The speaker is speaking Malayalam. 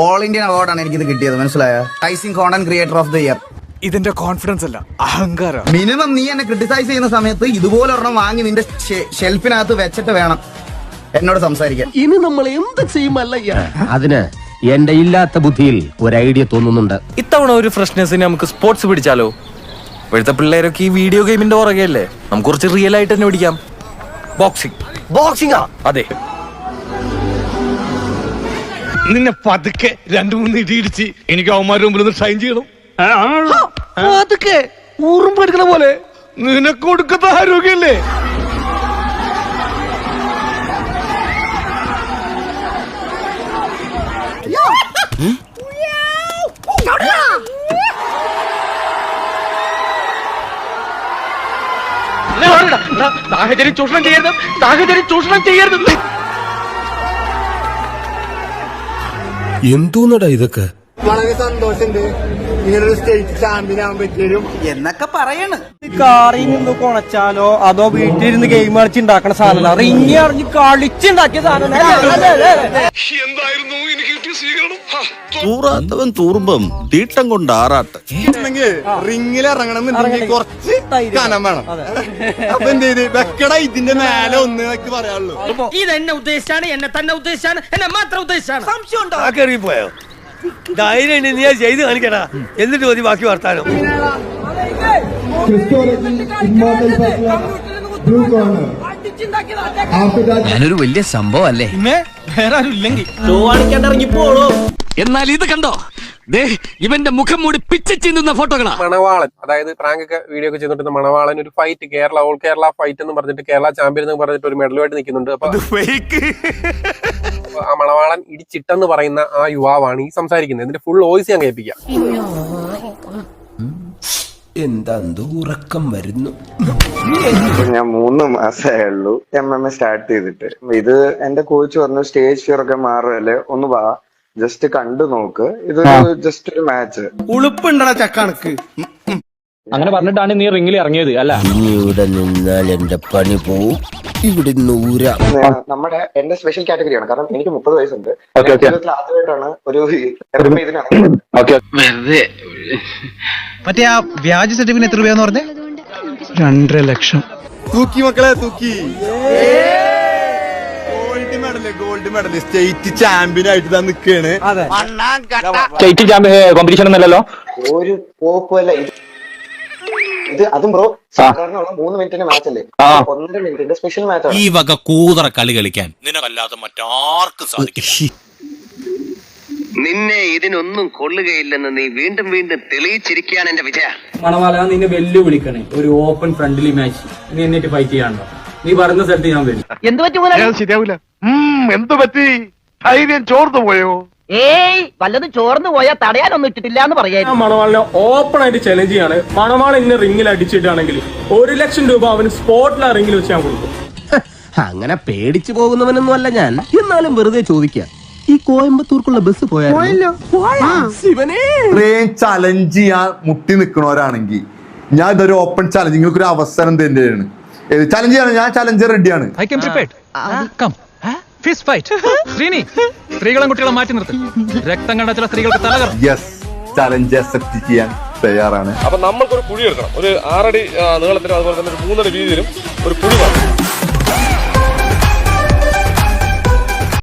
ഓൾ ഇന്ത്യൻ അവാർഡാണ് എനിക്കിത് കിട്ടിയത് മനസ്സിലായോ? ടൈസിംഗ് content creator of the year ഇതിന്റെ കോൺഫിഡൻസ് അല്ല അഹങ്കാരം. മിനിമം നീ എന്നെ ക്രിട്ടിസൈസ് ചെയ്യുന്ന സമയത്ത് ഇതുപോലെ ഒരെണ്ണം വാങ്ങി നിന്റെ ഷെൽഫിനകത്ത് വെച്ചിട്ട് വേണം എന്നോട് സംസാരിക്കാൻ. ഇനി നമ്മൾ എന്ത് ചെയ്യുമല്ല അതിന് എന്റെ ഇല്ലാത്ത ബുദ്ധിയിൽ ഒരു ഐഡിയ തോന്നുന്നുണ്ട്. ഇത്തവണ ഒരു ഫ്രഷ്നെസ്സിന് നമുക്ക് സ്പോർട്സ് പിടിച്ചാലോ? ഇപ്പോഴത്തെ പിള്ളേരൊക്കെ ഈ വീഡിയോ ഗെയിമിന്റെ പുറകെയല്ലേ? നമുക്ക് കുറച്ച് റിയൽ ആയിട്ട് തന്നെ പിടിക്കാം. ബോക്സിംഗ് ബോക്സിംഗാ അതെ. നിന്നെ പതുക്കെ രണ്ടു മൂന്ന് ഇടി ഇടിച്ച് എനിക്ക് അവന്മാരുടെ മുമ്പിൽ ഒന്ന് ഷൈൻ ചെയ്യണം പതുക്കെ ഊറും എടുക്കണ പോലെ നിനക്ക് കൊടുക്കത്ത ആരോഗ്യല്ലേ സാഹചര്യം ചൂഷണം ചെയ്യരുത് സാഹചര്യം ചൂഷണം ചെയ്യരുത് എന്തോന്നടാ ഇതൊക്കെ? വളരെ സന്തോഷമുണ്ട്. ഇങ്ങനൊരു സ്റ്റേറ്റ് ചാമ്പ്യൻ ആവാൻ പറ്റിയതും എന്നൊക്കെ പറയണ്. കാറിൽ നിന്ന് കൊണച്ചാലോ അതോ വീട്ടിലിരുന്ന് ഗെയിം കളിച്ചുണ്ടാക്കണ സാധനം റിങ്ങി അറിഞ്ഞ് കളിച്ചുണ്ടാക്കിയ സാധനം എന്തായിരുന്നു എനിക്ക് കിട്ടിയ സ്വീകരണം? തൂറാത്തവൻ തൂറുമ്പം തീട്ടം കൊണ്ട് ആറാട്ട്. റിങ്ങിൽ ഇറങ്ങണം എന്നുണ്ടെങ്കിൽ കുറച്ച് കനം വേണം. അപ്പൊ എന്ത് ചെയ്ത്? വെക്കട ഇതിന്റെ മേലെ ഒന്ന് എനിക്ക് പറയാനുള്ളൂ. ഇത് എന്നെ ഉദ്ദേശിച്ചാണ് എന്നെ തന്നെ ഉദ്ദേശിച്ചാണ് എന്നെ മാത്രം ഉദ്ദേശിച്ചാണ്. സംശയം പോയോ ധൈര്യം നീ ചെയ്ത് കാണിക്കടാ. എന്നിട്ട് മതി ബാക്കി വർത്താനം. ഞാനൊരു വലിയ സംഭവം അല്ലേ വേറെ ആരും ഇല്ലെങ്കിൽ എന്നാൽ ഇത് കണ്ടോ? ദേ ഇവന്റെ മുഖം മൂടി പിച്ച ചിന്തുന്ന ഫോട്ടോകളാ. മണവാളൻ അതായത് പ്രാങ്ക് ഒക്കെ വീഡിയോ ഒക്കെ ചെയ്തിട്ട് മണവാളൻ ഒരു fight Kerala all Kerala fight എന്ന് പറഞ്ഞിട്ട് കേരള ചാമ്പ്യൻ എന്ന് പറഞ്ഞിട്ട് ഒരു മെഡലുമായിട്ട് നിൽക്കുന്നുണ്ട്. അപ്പൊ ആ മണവാളൻ ഇടിച്ചിട്ടെന്ന് പറയുന്ന ആ യുവാവാണ് ഈ സംസാരിക്കുന്നത്. ഇതിന്റെ ഫുൾ വോയിസ് ഞാൻ കേൾപ്പിക്കാം. എന്താ ഉറക്കം വരുന്നു. ഞാൻ മൂന്ന് മാസമേ ഉള്ളൂ എം എം എ സ്റ്റാർട്ട് ചെയ്തിട്ട്. ഇത് എന്റെ കോച്ച് പറഞ്ഞു സ്റ്റേജ് ഫിയർ ഒക്കെ മാറുമല്ലേ ഒന്ന് വാ. ജസ്റ്റ് കണ്ടു നോക്ക്. ഇത് ജസ്റ്റ് ഒരു മാച്ച് ഉളുപ്പുണ്ടടാ ചക്കണക്ക് അങ്ങനെ പറഞ്ഞിട്ടാണ് നീ റിംഗിൽ ഇറങ്ങിയത് അല്ല? ഇനി ഇവിടെ നിന്നാൽ എന്റെ പണി പോവും. ഇവിടെ നൂര നമ്മുടെ എന്റെ സ്പെഷ്യൽ കാറ്റഗറിയാണ് കാരണം എനിക്ക് മുപ്പത് വയസ്സുണ്ട്. ജീവിതത്തിൽ ആദ്യമായിട്ടാണ് ഒരു വെറുതെ. മറ്റേ ആ വ്യാജ സർട്ടിഫിക്കറ്റ് എത്ര രൂപയാന്ന് പറഞ്ഞേ? രണ്ടര ലക്ഷം. തൂക്കി മക്കളെ തൂക്കി. Gold medal gold medal state champion ആയിട്ട് നിൽക്കുകയാണ് സ്റ്റേറ്റ് ചാമ്പ്യൻ കോമ്പറ്റീഷൻ ഒന്നല്ലല്ലോ ഒരു പോക്കുമല്ല ഇത് അതും ബ്രോ സാധാരണ മൂന്ന് മിനിറ്റിന്റെ മാച്ച് അല്ലേ? ഒന്നര മിനിറ്റിന്റെ സ്പെഷ്യൽ മാച്ച് ഈ വക കൂതറ കളി കളിക്കാൻ. നിനക്കല്ലാതെ മറ്റാർക്കും സാധിക്കില്ല. നിന്നെ ഇതിനൊന്നും കൊള്ളുകയില്ലെന്ന് നീ വീണ്ടും വീണ്ടും തെളിയിച്ചിരിക്കുകയാണ് എന്റെ വിജയ. മണവാല നിന്നെ വെല്ലുവിളിക്കണേ. ഒരു ഓപ്പൺ ഫ്രണ്ട്ലി മാച്ച് നീ എന്നിട്ട് ഫൈറ്റ് ചെയ്യാണ്ടോ നീ പറയുന്ന സ്ഥലത്ത് ഞാൻ വരും. എന്ത് പറ്റി? ശരിയാവില്ല എന്ത് പറ്റി? ധൈര്യം ചോർന്നു പോയോ? ഏയ് വല്ലതും ചോർന്നു പോയാൽ തടയാനൊന്നും ഇട്ടിട്ടില്ല എന്ന് പറയായിരുന്നു മണവാളിനെ ഓപ്പൺ ആയിട്ട് ചലഞ്ച് ചെയ്യാണ്. മണവാൾ ഇന്നെ റിംഗിൽ അടിച്ചിട്ടാണെങ്കിൽ ഒരു ലക്ഷം രൂപ അവന് സ്പോട്ടിൽ ആ റിംഗിൽ വെച്ച് ഞാൻ കൊടുക്കും. അങ്ങനെ പേടിച്ചു പോകുന്നവനൊന്നും അല്ല ഞാൻ. എന്നാലും വെറുതെ ചോദിക്കാം. ഈ കോയമ്പത്തൂർക്കുള്ള ബസ് പോയാലോ ഇത്രയും ചലഞ്ച് ചെയ്യാൻ മുട്ടി നിൽക്കണവരാണെങ്കിൽ ഞാൻ ഇതൊരു ഓപ്പൺ ചലഞ്ച് നിങ്ങൾക്ക് ഒരു അവസരം തന്നെയാണ് ചലഞ്ച് ചെയ്യണം ഞാൻ ചലഞ്ച് റെഡിയാണ് ഫിസ്റ്റ് ഫൈറ്റ് ശ്രീനി സ്ത്രീകളും കുട്ടികളും മാറ്റി നിർത്തും. രക്തം കണ്ട ചില സ്ത്രീകൾക്ക് തലകർ യെസ് ചലഞ്ച് അക്സെപ്റ്റ് ചെയ്യാൻ തയ്യാറാണ്. അപ്പൊ നമ്മൾക്കൊരു കുഴി എടുക്കണം. ഒരു ആറടി നീളത്തിലും അതുപോലെ തന്നെ ഒരു മൂന്നടി വീതിയിലും ഒരു കുഴി വേണം.